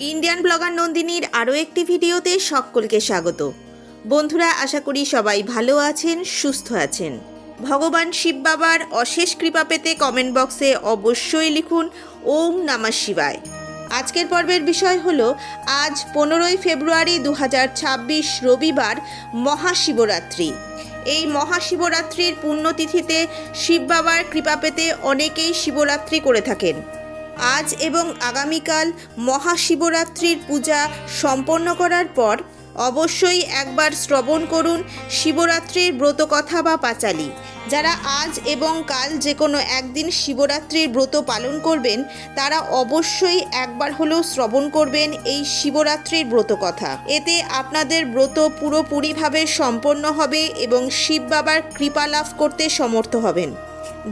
Indian blogger নন্দিনীর আরও একটি ভিডিওতে সকলকে স্বাগত। বন্ধুরা, আশা করি সবাই ভালো আছেন, সুস্থ আছেন। ভগবান শিব বাবার অশেষ কৃপা পেতে কমেন্ট বক্সে অবশ্যই লিখুন, ওম নামা শিবায়। আজকের পর্বের বিষয় হল, আজ পনেরোই ফেব্রুয়ারি দু হাজার ছাব্বিশ রবিবার মহাশিবরাত্রি। এই মহাশিবরাত্রির পুণ্যতিথিতে শিব বাবার কৃপা পেতে অনেকেই শিবরাত্রি করে থাকেন। আজ এবং আগামীকাল মহাশিবরাত্রির পূজা সম্পন্ন করার পর অবশ্যই একবার শ্রবণ করুন শিবরাত্রির ব্রতকথা বা পাঁচালি। যারা আজ এবং কাল যে কোনো একদিন শিবরাত্রির ব্রত পালন করবেন, তারা অবশ্যই একবার হলেও শ্রবণ করবেন এই শিবরাত্রির ব্রতকথা। এতে আপনাদের ব্রত পুরোপুরিভাবে সম্পন্ন হবে এবং শিব বাবার কৃপা লাভ করতে সমর্থ হবেন।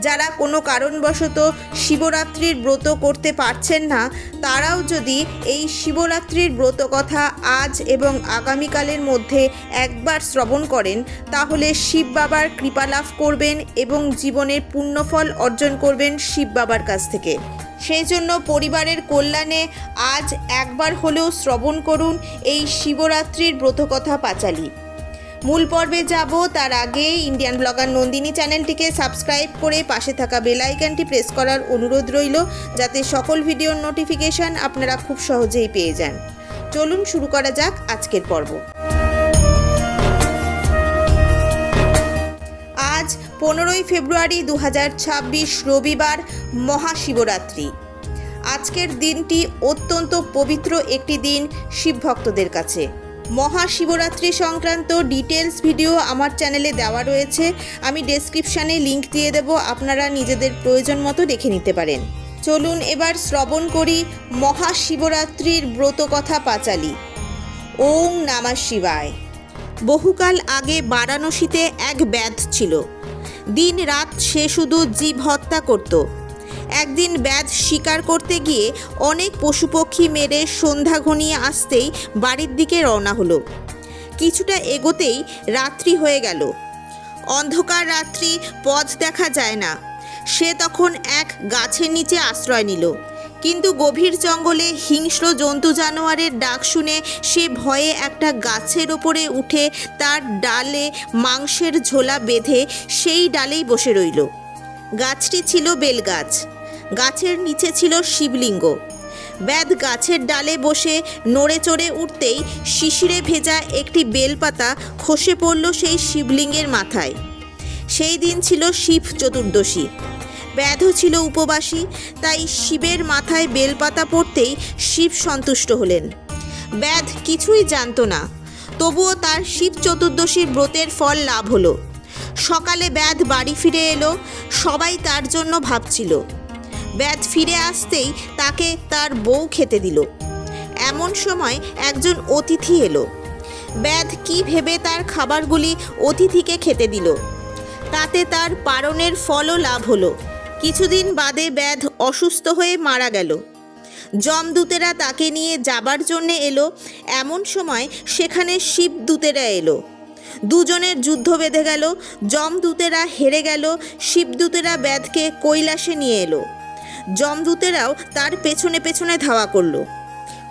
যারা কোনো কারণবশত শিবরাত্রির ব্রত করতে পারছেন না, তারাও যদি এই শিবরাত্রির ব্রত কথা আজ এবং আগামীকালের মধ্যে একবার শ্রবণ করেন, তাহলে শিব বাবার কৃপা লাভ করবেন এবং জীবনের পুণ্যফল অর্জন করবেন শিব বাবার কাছ থেকে। সেই জন্য পরিবারের কল্যাণে আজ একবার হলেও শ্রবণ করুন এই শিবরাত্রির ব্রতকথা পাঁচালী। মূল পর্বে যাব, তার আগে ইন্ডিয়ান ব্লগার নন্দিনী চ্যানেলটিকে সাবস্ক্রাইব করে পাশে থাকা বেল আইকনটি প্রেস করার অনুরোধ রইল, যাতে সকল ভিডিওর নোটিফিকেশন আপনারা খুব সহজেই পেয়ে যান। চলুন শুরু করা যাক আজকের পর্ব। আজ পনেরোই ফেব্রুয়ারি দু হাজার ছাব্বিশ রবিবার মহাশিবরাত্রি। আজকের দিনটি অত্যন্ত পবিত্র একটি দিন শিব ভক্তদের কাছে। মহাশিবরাত্রি সংক্রান্ত ডিটেলস ভিডিও আমার চ্যানেলে দেওয়া রয়েছে। আমি ডেসক্রিপশানে লিংক দিয়ে দেব, আপনারা নিজেদের প্রয়োজন মতো দেখে নিতে পারেন। চলুন এবার শ্রবণ করি মহাশিবরাত্রির ব্রতকথা পাঁচালি। ওং নামা শিবায়। বহুকাল আগে বারাণসীতে এক ব্যাধ ছিল। দিন রাত সে শুধু জীব হত্যা করত। একদিন ব্যাধ শিকার করতে গিয়ে অনেক পশুপক্ষী মেরে সন্ধ্যা ঘনিয়ে আসতেই বাড়ির দিকে রওনা হলো। কিছুটা এগোতেই রাত্রি হয়ে গেল। অন্ধকার রাত্রি পথ দেখা যায় না। সে তখন এক গাছের নিচে আশ্রয় নিল। কিন্তু গভীর জঙ্গলে হিংস্র জন্তু জানোয়ারের ডাক শুনে সে ভয়ে একটা গাছের ওপরে উঠে তার ডালে মাংসের ঝোলা বেঁধে সেই ডালেই বসে রইল। গাছটি ছিল বেলগাছ। গাছের নিচে ছিল শিবলিঙ্গ। ব্যাধ গাছের ডালে বসে নড়ে চড়ে উঠতেই শিশিরে ভেজা একটি বেলপাতা খসে পড়ল সেই শিবলিঙ্গের মাথায়। সেই দিন ছিল শিব চতুর্দশী। ব্যাধও ছিল উপবাসী, তাই শিবের মাথায় বেলপাতা পড়তেই শিব সন্তুষ্ট হলেন। ব্যাধ কিছুই জানতো না, তবুও তার শিব চতুর্দশীর ব্রতের ফল লাভ হলো। সকালে ব্যাধ বাড়ি ফিরে এলো, সবাই তার জন্য ভাবছিল ব্যাধ ফিরে আসতেই তাকে তার বউ খেতে দিল। এমন সময় একজন অতিথি এলো। ব্যাধ কি ভেবে তার খাবারগুলি অতিথিকে খেতে দিল। তাতে তার পারণের ফলও লাভ হলো। কিছুদিন বাদে ব্যাধ অসুস্থ হয়ে মারা গেল। যমদূতেরা তাকে নিয়ে যাবার জন্যে এলো। এমন সময় সেখানে শিবদূতেরা এলো। দুজনের যুদ্ধ বেঁধে গেল। যমদূতেরা হেরে গেল। শিবদূতেরা ব্যাধকে কৈলাসে নিয়ে এলো। যমদূতেরাও তার পেছনে পেছনে ধাওয়া করল।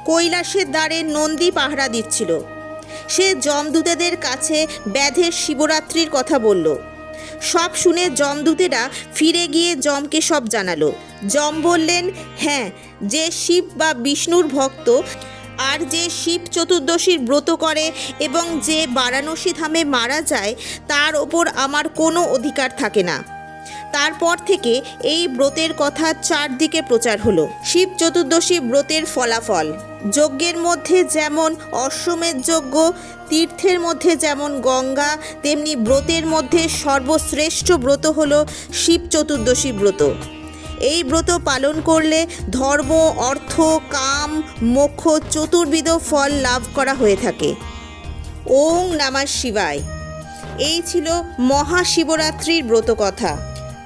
কৈলাসের দ্বারে নন্দী পাহারা দিচ্ছিল। সে যমদূতেদের কাছে ব্যাধের শিবরাত্রির কথা বলল। সব শুনে যমদূতেরা ফিরে গিয়ে যমকে সব জানালো। যম বললেন হ্যাঁ যে শিব বা বিষ্ণুর ভক্ত আর যে শিব চতুর্দশীর ব্রত করে এবং যে বারাণসী ধামে মারা যায়, তার ওপর আমার কোনো অধিকার থাকে না। তারপর থেকে এই ব্রতের কথা চারদিকে প্রচার হলো। শিব চতুর্দশী ব্রতের ফলাফল। যজ্ঞের মধ্যে যেমন অশ্বমেধ যজ্ঞ, তীর্থের মধ্যে যেমন গঙ্গা, তেমনি ব্রতের মধ্যে সর্বশ্রেষ্ঠ ব্রত হল শিব চতুর্দশী ব্রত। এই ব্রত পালন করলে ধর্ম, অর্থ, কাম, মোক্ষ, চতুর্বিধ ফল লাভ করা হয়ে থাকে। ওং নামা শিবায়। এই ছিল মহাশিবরাত্রির ব্রত কথা